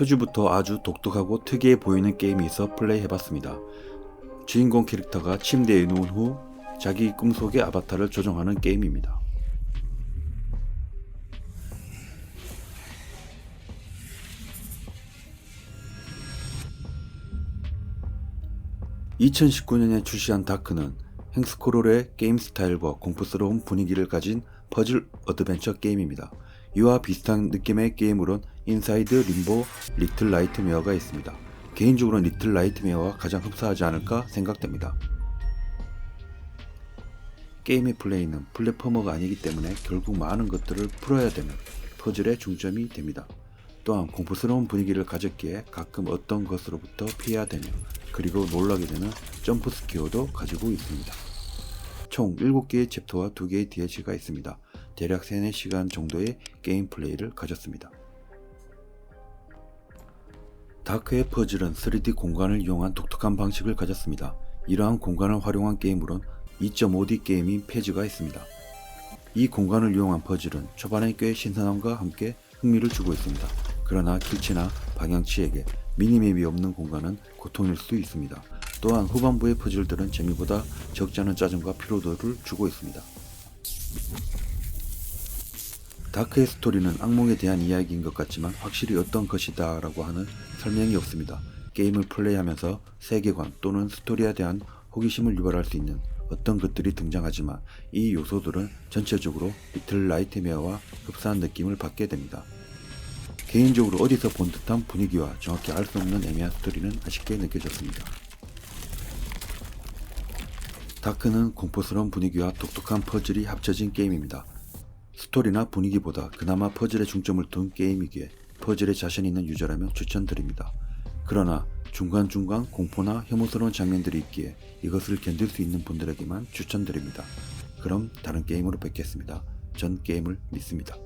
표지부터 아주 독특하고 특이해 보이는 게임이 있어 플레이해봤습니다. 주인공 캐릭터가 침대에 누운 후 자기 꿈속의 아바타를 조종하는 게임입니다. (2019년에) 출시한 다크는 행스코롤의 게임 스타일과 공포스러운 분위기를 가진 퍼즐 어드벤처 게임입니다. 이와 비슷한 느낌의 게임으론 인사이드 림보 리틀 라이트메어가 있습니다. 개인적으로는 리틀 라이트메어와 가장 흡사하지 않을까 생각됩니다. 게임의 플레이는 플랫포머가 아니기 때문에 결국 많은 것들을 풀어야 되는 퍼즐의 중점이 됩니다. 또한 공포스러운 분위기를 가졌기에 가끔 어떤 것으로부터 피해야 되며 그리고 놀라게 되는 점프 스퀘어도 가지고 있습니다. 총 7개의 챕터와 2개의 DLC가 있습니다. 대략 3, 4시간 정도의 게임 플레이를 가졌습니다. 다크의 퍼즐은 3D 공간을 이용한 독특한 방식을 가졌습니다. 이러한 공간을 활용한 게임으론 2.5D 게임인 페즈가 있습니다. 이 공간을 이용한 퍼즐은 초반에 꽤 신선함과 함께 흥미를 주고 있습니다. 그러나 길치나 방향치에게 미니맵이 없는 공간은 고통일 수 있습니다. 또한 후반부의 퍼즐들은 재미보다 적지 않은 짜증과 피로도를 주고 있습니다. 다크의 스토리는 악몽에 대한 이야기인 것 같지만 확실히 어떤 것이다 라고 하는 설명이 없습니다. 게임을 플레이하면서 세계관 또는 스토리에 대한 호기심을 유발할 수 있는 어떤 것들이 등장하지만 이 요소들은 전체적으로 리틀 라이트메어와 흡사한 느낌을 받게 됩니다. 개인적으로 어디서 본 듯한 분위기와 정확히 알 수 없는 애매한 스토리는 아쉽게 느껴졌습니다. 다크는 공포스러운 분위기와 독특한 퍼즐이 합쳐진 게임입니다. 스토리나 분위기보다 그나마 퍼즐에 중점을 둔 게임이기에 퍼즐에 자신 있는 유저라면 추천드립니다. 그러나 중간중간 공포나 혐오스러운 장면들이 있기에 이것을 견딜 수 있는 분들에게만 추천드립니다. 그럼 다른 게임으로 뵙겠습니다. 전 게임을 믿습니다.